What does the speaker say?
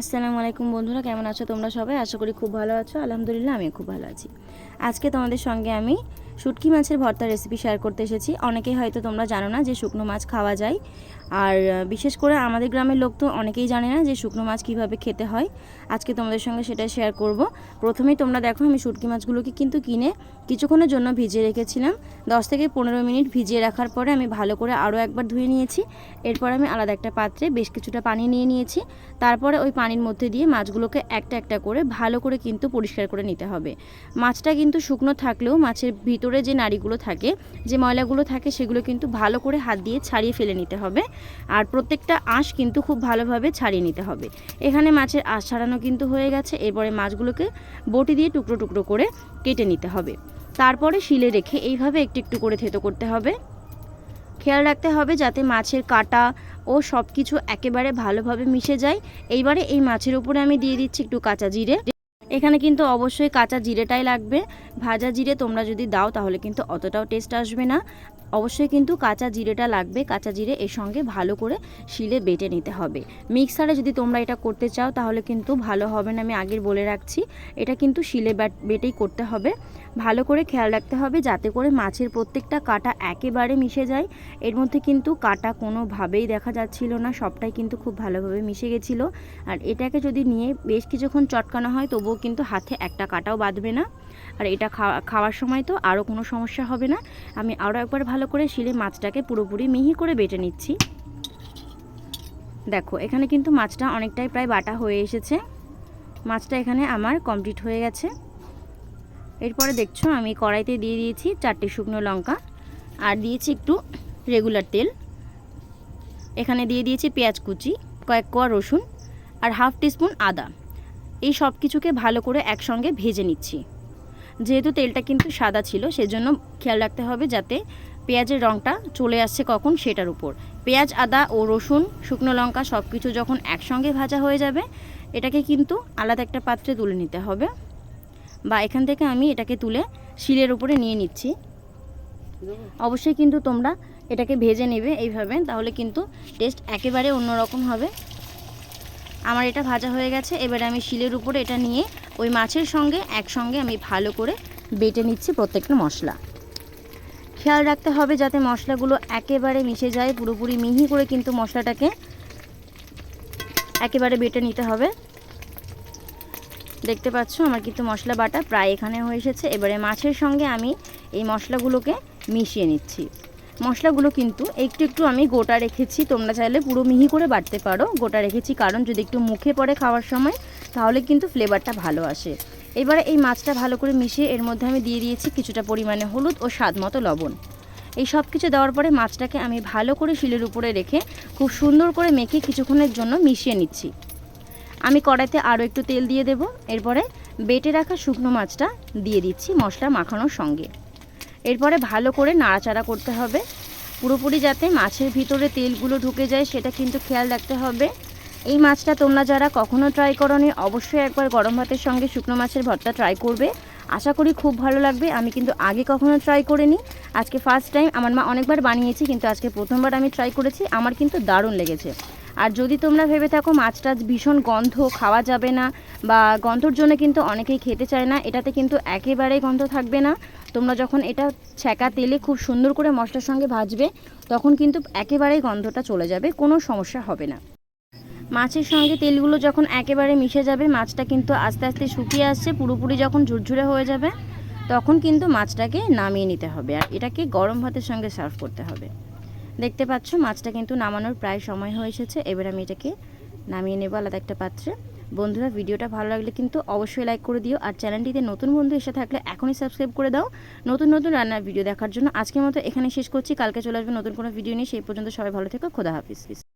আসসালামু আলাইকুম বন্ধুরা, কেমন আছো তোমরা সবাই? আশা করি খুব ভালো আছো। আলহামদুলিল্লাহ আমি খুব ভালো আছি। আজকে তোমাদের সঙ্গে আমি শুটকি মাছের ভর্তা রেসিপি শেয়ার করতে এসেছি। অনেকেই হয়তো তোমরা জানো না যে শুকনো মাছ খাওয়া যায়। আর বিশেষ করে আমাদের গ্রামের লোক তো অনেকেই জানে না যে শুকনো মাছ কীভাবে খেতে হয়। আজকে তোমাদের সঙ্গে সেটা শেয়ার করব। প্রথমেই তোমরা দেখো আমি শুটকি মাছগুলোকে কিন্তু কিনে কিছুক্ষণের জন্য ভিজিয়ে রেখেছিলাম। দশ থেকে পনেরো মিনিট ভিজিয়ে রাখার পরে আমি ভালো করে আরও একবার ধুয়ে নিয়েছি। এরপর আমি আলাদা একটা পাত্রে বেশ কিছুটা পানি নিয়ে নিয়েছি। তারপরে ওই পানির মধ্যে দিয়ে মাছগুলোকে একটা একটা করে ভালো করে কিন্তু পরিষ্কার করে নিতে হবে। মাছটা কিন্তু শুকনো থাকলেও মাছের ভিতরে যে নাড়িগুলো থাকে, যে ময়লাগুলো থাকে সেগুলো কিন্তু ভালো করে হাত দিয়ে ছাড়িয়ে ফেলে নিতে হবে। আর প্রত্যেকটা আঁশ কিন্তু খুব ভালোভাবে ছাড়িয়ে নিতে হবে। এখানে মাছের আঁশ ছাড়ানো কিন্তু হয়ে গেছে। এরপরে মাছগুলোকে বটি দিয়ে টুকরো টুকরো করে কেটে নিতে হবে। তারপরে শিলে রেখে এইভাবে একটু একটু করে থেতো করতে হবে। খেয়াল রাখতে হবে যাতে মাছের কাটা ও সব কিছু একেবারে ভালোভাবে মিশে যায়। এইবারে এই মাছের উপরে আমি দিয়ে দিচ্ছি একটু কাঁচা জিরে। এখানে কিন্তু অবশ্যই কাঁচা জিরেটাই লাগবে। ভাজা জিরে তোমরা যদি দাও, তাহলে কিন্তু অতটাও টেস্ট আসবে না। অবশ্যই কিন্তু কাঁচা জিরেটা লাগবে। কাঁচা জিরে এর সঙ্গে ভালো করে শিলে বেটে নিতে হবে। মিক্সারে যদি তোমরা এটা করতে চাও, তাহলে কিন্তু ভালো হবে না, আমি আগের বলে রাখছি। এটা কিন্তু শিলে বাট- বেটেই করতে হবে। ভালো করে খেয়াল রাখতে হবে যাতে করে মাছের প্রত্যেকটা কাটা একেবারে মিশে যায়। এর মধ্যে কিন্তু কাটা কোনোভাবেই দেখা যাচ্ছিল না, সবটাই কিন্তু খুব ভালোভাবে মিশে গেছিল। আর এটাকে যদি নিয়ে বেশ কিছুক্ষণ চটকানো হয়, তবুও কিন্তু হাতে একটা কাটাও বাঁধবে না। আর এটা খাওয়া খাওয়ার সময় তো আরও কোনো সমস্যা হবে না। আমি আরও একবার ভালো করে শিলে মাছটাকে পুরোপুরি মিহি করে বেটে নিচ্ছি। দেখো, এখানে কিন্তু মাছটা অনেকটাই প্রায় বাটা হয়ে এসেছে। মাছটা এখানে আমার কমপ্লিট হয়ে গেছে। এরপরে দেখছ, আমি কড়াইতে দিয়ে দিয়েছি চারটে শুকনো লঙ্কা। আর দিয়েছি একটু রেগুলার তেল। এখানে দিয়ে দিয়েছি পেঁয়াজ কুচি, কয়েক কোয়া রসুন আর হাফ টিস্পুন আদা। এই সব কিছুকে ভালো করে একসঙ্গে ভেজে নিচ্ছি। যেহেতু তেলটা কিন্তু সাদা ছিল, সেজন্য খেয়াল রাখতে হবে যাতে পেঁয়াজের রঙটা চলে আসছে কখন সেটার উপর। পেঁয়াজ, আদা ও রসুন, শুকনো লঙ্কা সব কিছু যখন একসঙ্গে ভাজা হয়ে যাবে, এটাকে কিন্তু আলাদা একটা পাত্রে তুলে নিতে হবে। বা এখান থেকে আমি এটাকে তুলে শিলের উপরে নিয়ে নিচ্ছি। অবশ্যই কিন্তু তোমরা এটাকে ভেজে নেবে এইভাবে, তাহলে কিন্তু টেস্ট একেবারে অন্যরকম হবে। আমার এটা ভাজা হয়ে গেছে, এবারে আমি শিলের উপরে এটা নিয়ে ওই মাছের সঙ্গে একসঙ্গে আমি ভালো করে বেটে নিচ্ছি প্রত্যেকটা মশলা। খেয়াল রাখতে হবে যাতে মশলাগুলো একেবারে মিশে যায়, পুরোপুরি মিহি করে কিন্তু মশলাটাকে একেবারে বেটে নিতে হবে। দেখতে পাচ্ছ আমার কিন্তু মশলা বাটা প্রায় এখানে হয়ে এসেছে, এবারে মাছের সঙ্গে আমি এই মশলাগুলোকে মিশিয়ে নিচ্ছি। মশলাগুলো কিন্তু একটু একটু আমি গোটা রেখেছি। তোমরা চাইলে পুরো মিহি করে বাটতে পারো, গোটা রেখেছি। কারণ যদি একটু মুখে পড়ে খাওয়ার সময়, তাহলে কিন্তু ফ্লেভারটা ভালো আসে। এবারে এই মাছটা ভালো করে মিশিয়ে এর মধ্যে আমি দিয়ে দিয়েছি কিছুটা পরিমাণে হলুদ ও স্বাদ মতো লবণ। এই সব কিছু দেওয়ার পরে মাছটাকে আমি ভালো করে শিলের উপরে রেখে খুব সুন্দর করে মেখে কিছুক্ষণের জন্য মিশিয়ে নিচ্ছি। আমি কড়াইতে আরও একটু তেল দিয়ে দেব। এরপরে বেটে রাখা শুকনো মাছটা দিয়ে দিচ্ছি মশলা মাখানোর সঙ্গে। এরপরে ভালো করে নাড়াচাড়া করতে হবে। পুরোপুরি যাতে মাছের ভিতরে তেলগুলো ঢুকে যায়, সেটা কিন্তু খেয়াল রাখতে হবে। এই মাছটা তোমরা যারা কখনো ট্রাই করনি, অবশ্যই একবার গরম ভাতের সঙ্গে শুকনো মাছের ভর্তা ট্রাই করবে। আশা করি খুব ভালো লাগবে। আমি কিন্তু আগে কখনো ট্রাই করিনি। আজকে ফার্স্ট টাইম আমার মা অনেকবার বানিয়েছি, কিন্তু আজকে প্রথমবার আমি ট্রাই করেছি। আমার কিন্তু দারুণ লেগেছে। আর যদি তোমরা ভেবে থাকো মাছটা ভীষণ গন্ধ, খাওয়া যাবে না বা গন্ধর জন্য কিন্তু অনেকেই খেতে চায় না, এটাতে কিন্তু একেবারেই গন্ধ থাকবে না। তোমরা যখন এটা ছ্যাঁকা তেলে খুব সুন্দর করে মশলার সঙ্গে ভাজবে, তখন কিন্তু একেবারেই গন্ধটা চলে যাবে, কোনো সমস্যা হবে না। মাছের সঙ্গে তেলগুলো যখন একেবারে মিশে যাবে, মাছটা কিন্তু আস্তে আস্তে শুকিয়ে আসছে, পুরোপুরি যখন ঝুরঝুরে হয়ে যাবে, তখন কিন্তু মাছটাকে নামিয়ে নিতে হবে আর এটাকে গরম ভাতের সঙ্গে সার্ভ করতে হবে। দেখতে পাচ্ছ, মাছটা কিন্তু নামানোর প্রায় সময় হয়ে এসেছে। এবার আমি এটাকে নামিয়ে নেব আলাদা একটা পাত্রে। বন্ধুরা, ভিডিওটা ভালো লাগলে কিন্তু অবশ্যই লাইক করে দিও। আর চ্যানেলটিতে নতুন বন্ধু এসে থাকলে এখনই সাবস্ক্রাইব করে দাও। নতুন নতুন রান্নার ভিডিও দেখার জন্য আজকের মতো এখানে শেষ করছি। কালকে চলে আসবে নতুন কোনো ভিডিও নিয়ে। সেই পর্যন্ত সবাই ভালো থেকো। খোদা হাফিজ।